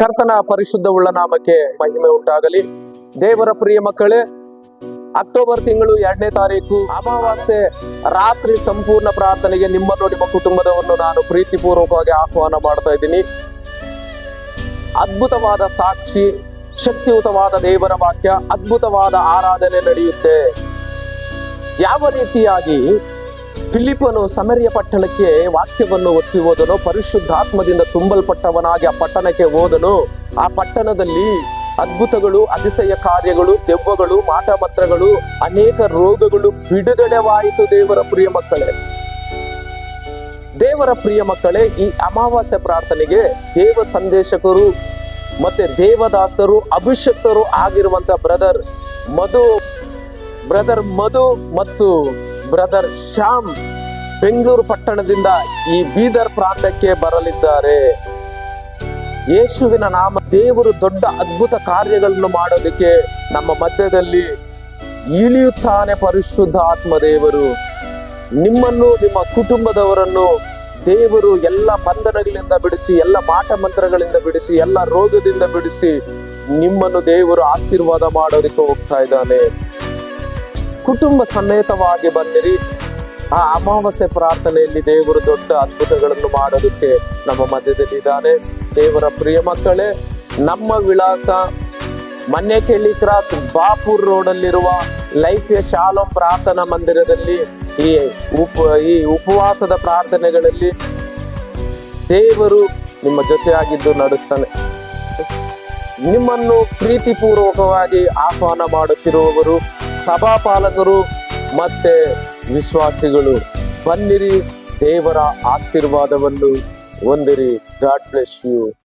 ಕರ್ತನ ಪರಿಶುದ್ಧವುಳ್ಳ ನಾಮಕ್ಕೆ ಮಹಿಮೆ ಉಂಟಾಗಲಿ. ದೇವರ ಪ್ರಿಯ ಮಕ್ಕಳೇ, ಅಕ್ಟೋಬರ್ ತಿಂಗಳು ಎರಡನೇ ತಾರೀಕು, ಅಮಾವಾಸ್ಯೆ ರಾತ್ರಿ ಸಂಪೂರ್ಣ ಪ್ರಾರ್ಥನೆಗೆ ನಿಮ್ಮನ್ನು ನಿಮ್ಮ ಕುಟುಂಬದವನ್ನು ನಾನು ಪ್ರೀತಿಪೂರ್ವಕವಾಗಿ ಆಹ್ವಾನ ಮಾಡ್ತಾ ಇದ್ದೀನಿ. ಅದ್ಭುತವಾದ ಸಾಕ್ಷಿ, ಶಕ್ತಿಯುತವಾದ ದೇವರ ವಾಕ್ಯ, ಅದ್ಭುತವಾದ ಆರಾಧನೆ ನಡೆಯುತ್ತೆ. ಯಾವ ರೀತಿಯಾಗಿ ಫಿಲಿಪನು ಸಮರಿಯ ಪಟ್ಟಣಕ್ಕೆ ವಾಕ್ಯವನ್ನು ಒತ್ತಿ ಹೋದನು. ಪರಿಶುದ್ಧಾತ್ಮದಿಂದ ತುಂಬಲ್ಪಟ್ಟವನಾಗಿ ಆ ಪಟ್ಟಣಕ್ಕೆ ಹೋದನು. ಆ ಪಟ್ಟಣದಲ್ಲಿ ಅದ್ಭುತಗಳು, ಅತಿಶಯ ಕಾರ್ಯಗಳು, ದೆವ್ವಗಳು ಮಾಟಪತ್ರಗಳು ಅನೇಕ ರೋಗಗಳು ಬಿಡುಗಡೆವಾಯಿತು ದೇವರ ಪ್ರಿಯ ಮಕ್ಕಳೇ. ದೇವರ ಪ್ರಿಯ ಮಕ್ಕಳೇ, ಈ ಅಮಾವಾಸ್ಯ ಪ್ರಾರ್ಥನೆಗೆ ದೇವ ಸಂದೇಶಕರು ಮತ್ತೆ ದೇವದಾಸರು, ಅಭಿಷಕ್ತರು ಆಗಿರುವಂತ ಬ್ರದರ್ ಮಧು ಬ್ರದರ್ ಮಧು ಮತ್ತು ಬ್ರದರ್ ಶ್ಯಾಮ್ ಬೆಂಗಳೂರು ಪಟ್ಟಣದಿಂದ ಈ ಬೀದರ್ ಪ್ರಾಂತಕ್ಕೆ ಬರಲಿದ್ದಾರೆ. ಯೇಸುವಿನ ನಾಮ ದೇವರು ದೊಡ್ಡ ಅದ್ಭುತ ಕಾರ್ಯಗಳನ್ನು ಮಾಡೋದಕ್ಕೆ ನಮ್ಮ ಮಧ್ಯದಲ್ಲಿ ಇಳಿಯುತ್ತಾನೆ ಪರಿಶುದ್ಧ ಆತ್ಮ ದೇವರು. ನಿಮ್ಮನ್ನು, ನಿಮ್ಮ ಕುಟುಂಬದವರನ್ನು ದೇವರು ಎಲ್ಲ ಬಂಧನಗಳಿಂದ ಬಿಡಿಸಿ, ಎಲ್ಲ ಮಾಟ ಮಂತ್ರಗಳಿಂದ ಬಿಡಿಸಿ, ಎಲ್ಲ ರೋಗದಿಂದ ಬಿಡಿಸಿ ನಿಮ್ಮನ್ನು ದೇವರು ಆಶೀರ್ವಾದ ಮಾಡೋದಕ್ಕೆ ಹೋಗ್ತಾ ಇದ್ದಾನೆ. ಕುಟುಂಬ ಸಮೇತವಾಗಿ ಬಂದಿರಿ. ಆ ಅಮಾವಾಸ್ಯೆ ಪ್ರಾರ್ಥನೆಯಲ್ಲಿ ದೇವರು ದೊಡ್ಡ ಅದ್ಭುತಗಳನ್ನು ಮಾಡೋದಕ್ಕೆ ನಮ್ಮ ಮಧ್ಯದಲ್ಲಿ ಇದ್ದಾನೆ ದೇವರ ಪ್ರಿಯ ಮಕ್ಕಳೇ, ನಮ್ಮ ವಿಳಾಸ ಮನ್ಯಕೆಳ್ಳಿ ಕ್ರಾಸ್ ಬಾಪೂರ್ ರೋಡ್ ಅಲ್ಲಿರುವ ಲೈಫ್ ಪ್ರಾರ್ಥನಾ ಮಂದಿರದಲ್ಲಿ ಈ ಉಪ ಈ ಉಪವಾಸದ ಪ್ರಾರ್ಥನೆಗಳಲ್ಲಿ ದೇವರು ನಿಮ್ಮ ಜೊತೆಯಾಗಿದ್ದು ನಡೆಸ್ತಾನೆ. ನಿಮ್ಮನ್ನು ಪ್ರೀತಿಪೂರ್ವಕವಾಗಿ ಆಹ್ವಾನ ಮಾಡುತ್ತಿರುವವರು ಸಭಾಪಾಲಕರು ಮತ್ತೆ ವಿಶ್ವಾಸಿಗಳು ಬನ್ನಿರಿ ದೇವರ ಆಶೀರ್ವಾದವನ್ನು ಹೊಂದಿರಿ. God bless you